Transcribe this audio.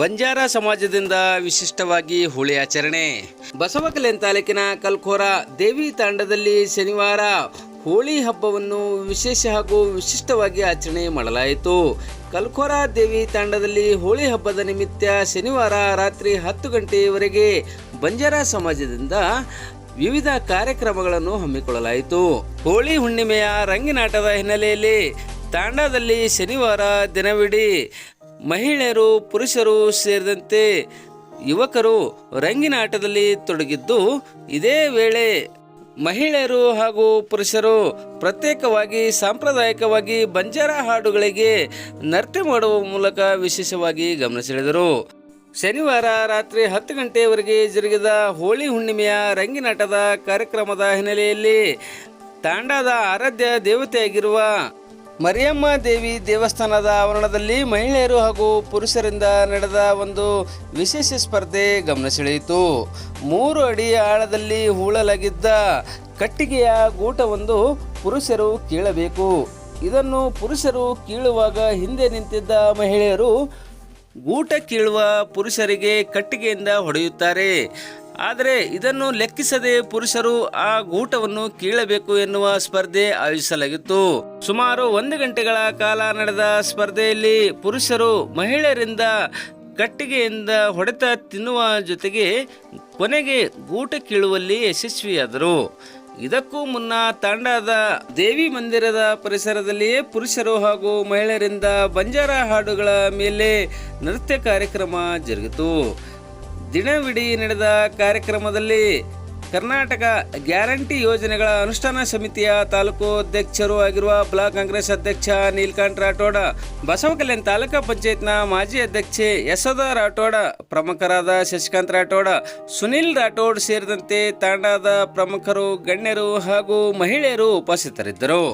ಬಂಜಾರ ಸಮಾಜದಿಂದ ವಿಶಿಷ್ಟವಾಗಿ ಹೋಳಿ ಆಚರಣೆ. ಬಸವಕಲ್ಯಾಣ ತಾಲೂಕಿನ ಕಲ್ಕೋರ ದೇವಿ ತಾಂಡದಲ್ಲಿ ಶನಿವಾರ ಹೋಳಿ ಹಬ್ಬವನ್ನು ವಿಶೇಷ ಹಾಗೂ ವಿಶಿಷ್ಟವಾಗಿ ಆಚರಣೆ ಮಾಡಲಾಯಿತು. ಕಲ್ಕೋರ ದೇವಿ ತಾಂಡದಲ್ಲಿ ಹೋಳಿ ಹಬ್ಬದ ನಿಮಿತ್ತ ಶನಿವಾರ ರಾತ್ರಿ ಹತ್ತು ಗಂಟೆಯವರೆಗೆ ಬಂಜಾರ ಸಮಾಜದಿಂದ ವಿವಿಧ ಕಾರ್ಯಕ್ರಮಗಳನ್ನು ಹಮ್ಮಿಕೊಳ್ಳಲಾಯಿತು. ಹೋಳಿ ಹುಣ್ಣಿಮೆಯ ರಂಗಿನಾಟದ ಹಿನ್ನೆಲೆಯಲ್ಲಿ ತಾಂಡದಲ್ಲಿ ಶನಿವಾರ ದಿನವಿಡೀ ಮಹಿಳೆಯರು, ಪುರುಷರು ಸೇರಿದಂತೆ ಯುವಕರು ರಂಗಿನಾಟದಲ್ಲಿ ತೊಡಗಿದ್ದು, ಇದೇ ವೇಳೆ ಮಹಿಳೆಯರು ಹಾಗೂ ಪುರುಷರು ಪ್ರತ್ಯೇಕವಾಗಿ, ಸಾಂಪ್ರದಾಯಿಕವಾಗಿ ಬಂಜಾರ ಹಾಡುಗಳಿಗೆ ನರ್ತೆ ಮಾಡುವ ಮೂಲಕ ವಿಶೇಷವಾಗಿ ಗಮನ ಸೆಳೆದರು ಶನಿವಾರ ರಾತ್ರಿ ಹತ್ತು ಗಂಟೆಯವರೆಗೆ ಜರುಗಿದ ಹೋಳಿ ಹುಣ್ಣಿಮೆಯ ರಂಗಿನಾಟದ ಕಾರ್ಯಕ್ರಮದ ಹಿನ್ನೆಲೆಯಲ್ಲಿ ತಾಂಡಾದ ಆರಾಧ್ಯ ದೇವತೆಯಾಗಿರುವ ಮರಿಯಮ್ಮ ದೇವಿ ದೇವಸ್ಥಾನದ ಆವರಣದಲ್ಲಿ ಮಹಿಳೆಯರು ಹಾಗೂ ಪುರುಷರಿಂದ ನಡೆದ ಒಂದು ವಿಶೇಷ ಸ್ಪರ್ಧೆ ಗಮನ ಸೆಳೆಯಿತು ಮೂರು ಅಡಿ ಆಳದಲ್ಲಿ ಹೂಳಲಾಗಿದ್ದ ಕಟ್ಟಿಗೆಯ ಗೂಟವೊಂದು ಪುರುಷರು ಕೀಳಬೇಕು. ಇದನ್ನು ಪುರುಷರು ಕೀಳುವಾಗ ಹಿಂದೆ ನಿಂತಿದ್ದ ಮಹಿಳೆಯರು ಗೂಟ ಕೀಳುವ ಪುರುಷರಿಗೆ ಕಟ್ಟಿಗೆಯಿಂದ ಹೊಡೆಯುತ್ತಾರೆ. ಆದರೆ ಇದನ್ನು ಲೆಕ್ಕಿಸದೆ ಪುರುಷರು ಆ ಗೂಟವನ್ನು ಕೀಳಬೇಕು ಎನ್ನುವ ಸ್ಪರ್ಧೆ ಆಯೋಜಿಸಲಾಗಿತ್ತು. ಸುಮಾರು ಒಂದು ಗಂಟೆಗಳ ಕಾಲ ನಡೆದ ಸ್ಪರ್ಧೆಯಲ್ಲಿ ಪುರುಷರು ಮಹಿಳೆಯರಿಂದ ಕಟ್ಟಿಗೆಯಿಂದ ಹೊಡೆತ ತಿನ್ನುವ ಜೊತೆಗೆ ಕೊನೆಗೆ ಗೂಟ ಕೀಳುವಲ್ಲಿ ಯಶಸ್ವಿಯಾದರು. ಇದಕ್ಕೂ ಮುನ್ನ ತಾಂಡಾದ ದೇವಿ ಮಂದಿರದ ಪರಿಸರದಲ್ಲಿಯೇ ಪುರುಷರು ಹಾಗೂ ಮಹಿಳೆಯರಿಂದ ಬಂಜಾರ ಹಾಡುಗಳ ಮೇಲೆ ನೃತ್ಯ ಕಾರ್ಯಕ್ರಮ ಜರುಗಿತು. ದಿನವಿಡೀ ನಡೆದ ಕಾರ್ಯಕ್ರಮದಲ್ಲಿ ಕರ್ನಾಟಕ ಗ್ಯಾರಂಟಿ ಯೋಜನೆಗಳ ಅನುಷ್ಠಾನ ಸಮಿತಿಯ ತಾಲೂಕು ಅಧ್ಯಕ್ಷರು ಆಗಿರುವ ಬ್ಲಾಕ್ ಕಾಂಗ್ರೆಸ್ ಅಧ್ಯಕ್ಷ ನೀಲ್ಕಾಂತ್ ರಾಠೋಡ ಬಸವಕಲ್ಯಾಣ ತಾಲೂಕಾ ಪಂಚಾಯತ್ನ ಮಾಜಿ ಅಧ್ಯಕ್ಷೆ ಯಶೋಧ ರಾಠೋಡ, ಪ್ರಮುಖರಾದ ಶಶಿಕಾಂತ್ ರಾಠೋಡ, ಸುನಿಲ್ ರಾಠೋಡ್ ಸೇರಿದಂತೆ ತಾಂಡಾದ ಪ್ರಮುಖರು, ಗಣ್ಯರು ಹಾಗೂ ಮಹಿಳೆಯರು ಉಪಸ್ಥಿತರಿದ್ದರು.